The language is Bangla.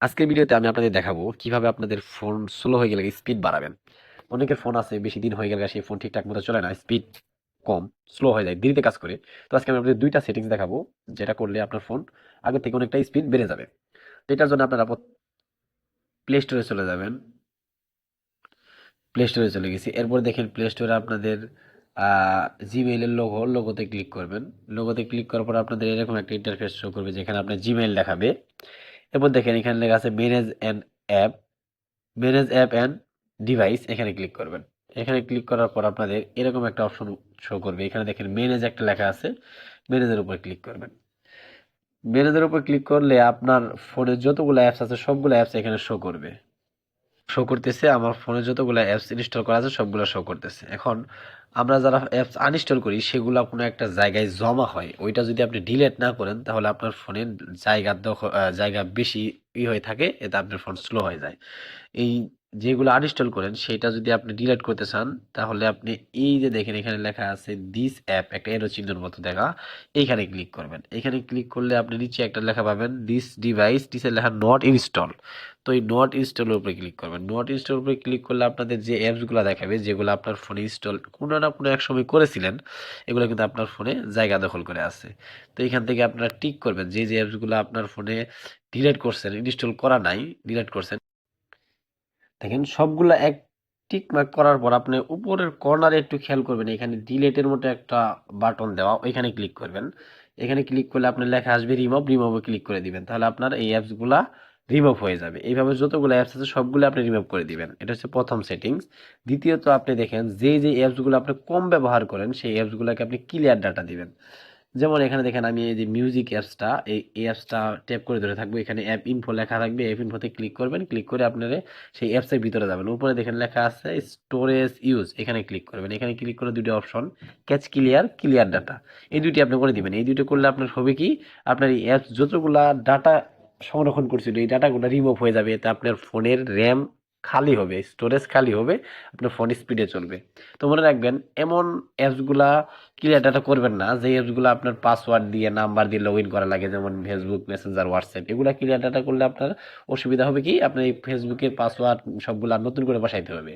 আজকের ভিডিওতে আমি আপনাদের দেখাবো কীভাবে আপনাদের ফোন স্লো হয়ে গেলে স্পিড বাড়াবেন। অনেকের ফোন আছে, বেশি দিন হয়ে গেলে সেই ফোন ঠিকঠাক মতো চলে না স্পিড কম স্লো হয়ে যায়, দেরিতে কাজ করে। তো আজকে আমি আপনাদের দুইটা সেটিংস দেখাবো, যেটা করলে আপনার ফোন আগে থেকে অনেকটা স্পিড বেড়ে যাবে। তো এটার জন্য আপনারা প্লে স্টোরে চলে যাবেন। প্লে স্টোরে চলে গেছি। এরপর দেখেন প্লে স্টোরে আপনাদের জিমেইলের লোগো লোগোতে ক্লিক করবেন। লোগোতে ক্লিক করার পর আপনাদের এরকম একটা ইন্টারফেস শো করবে, যেখানে আপনার জিমেইল দেখাবে। এরপর দেখেন এখানে লেখা আছে manage and app manage app and device এখানে ক্লিক করবেন। এখানে ক্লিক করার পর আপনাদের এরকম একটা অপশন শো করবে। এখানে দেখেন ম্যানেজ একটা লেখা আছে ম্যানেজের উপর ক্লিক করবেন। ম্যানেজের উপর ক্লিক করলে আপনার ফোনে যতগুলো অ্যাপস আছে, সবগুলো অ্যাপস এখানে শো করবে। শো করতেছে, আমার ফোনে যতগুলো অ্যাপস ইনস্টল করা আছে, সবগুলো শো করতেছে। এখন আমরা যারা অ্যাপস আনইনস্টল করি, সেগুলো কোনো একটা জায়গায় জমা হয়। ওইটা যদি আপনি ডিলেট না করেন, তাহলে আপনার ফোনের জায়গা জায়গা বেশি ই হয়ে থাকে, এতে আপনার ফোন স্লো হয়ে যায়। এই যেগুলো আনইনস্টল করেন, সেটা যদি আপনি ডিলিট করতে চান, তাহলে আপনি এই যে দেখেন এখানে লেখা আছে দিস অ্যাপ একটা এরো চিহ্নের মতো দেখা, এইখানে ক্লিক করবেন। এখানে ক্লিক করলে আপনি নিচে একটা লেখা পাবেন দিস ডিভাইস নিচে লেখা নট ইনস্টল তো এই নট ইনস্টলের উপরে ক্লিক করবেন। নট ইনস্টলের উপরে ক্লিক করলে আপনাদের যে অ্যাপসগুলো দেখাবে, যেগুলো আপনার ফোনে ইনস্টল কোনো না কোনো এক সময় করেছিলেন, এগুলো কিন্তু আপনার ফোনে জায়গা দখল করে আছে। তো এখান থেকে আপনারা টিক করবেন, যে যে অ্যাপসগুলো আপনার ফোনে ডিলেট করছেন ইনস্টল করা নাই ডিলেট করছেন দেখেন, সবগুলো এক টিক মার্ক করার পর আপনি উপরের কর্নারে একটু খেয়াল করবেন। এখানে ডিলেটের মতো একটা বাটন দেওয়া ওইখানে ক্লিক করবেন। এখানে ক্লিক করলে আপনার লেখা আসবে রিমুভ রিমুভে ক্লিক করে দিবেন। তাহলে আপনার এই অ্যাপসগুলা রিমুভ হয়ে যাবে। এইভাবে যতগুলো অ্যাপস আছে, সবগুলো আপনি রিমুভ করে দিবেন। এটা হচ্ছে প্রথম সেটিংস দ্বিতীয়ত আপনি দেখেন যে যে অ্যাপসগুলো আপনি কম ব্যবহার করেন, সেই অ্যাপসগুলোকে আপনি ক্লিয়ার ডাটা দিবেন। যেমন এখানে দেখেন আমি এই যে মিউজিক অ্যাপসটা এই অ্যাপসটা ট্যাপ করে ধরে থাকব। এখানে অ্যাপ ইনফো লেখা থাকবে অ্যাপ ইনফোতে ক্লিক করবেন ক্লিক করে আপনারা সেই অ্যাপসের ভিতরে যাবেন। উপরে দেখেন লেখা আছে স্টোরেজ ইউজ এখানে ক্লিক করবেন। এখানে ক্লিক করে দুটো option cache clear clear data এই দুটি আপনি করে দিবেন। এই দুটো করলে আপনার হবে কি? আপনার এই অ্যাপস যতগুলা ডাটা সংরক্ষণ করছিল, এই ডাটাগুলো রিমুভ হয়ে যাবে। এতে আপনার ফোনের র্যাম খালি হবে স্টোরেজ খালি হবে, আপনার ফোন স্পিডে চলবে। তো মনে রাখবেন, এমন অ্যাপসগুলা ক্লিয়ার ডাটা করবেন না, যে অ্যাপসগুলো আপনার পাসওয়ার্ড দিয়ে নাম্বার দিয়ে লগ ইন করা লাগে, যেমন ফেসবুক মেসেঞ্জার হোয়াটসঅ্যাপ এগুলো ক্লিয়ার ডাটা করলে আপনার অসুবিধা হবে কি? আপনার এই ফেসবুকের পাসওয়ার্ড সবগুলা নতুন করে বসাইতে হবে।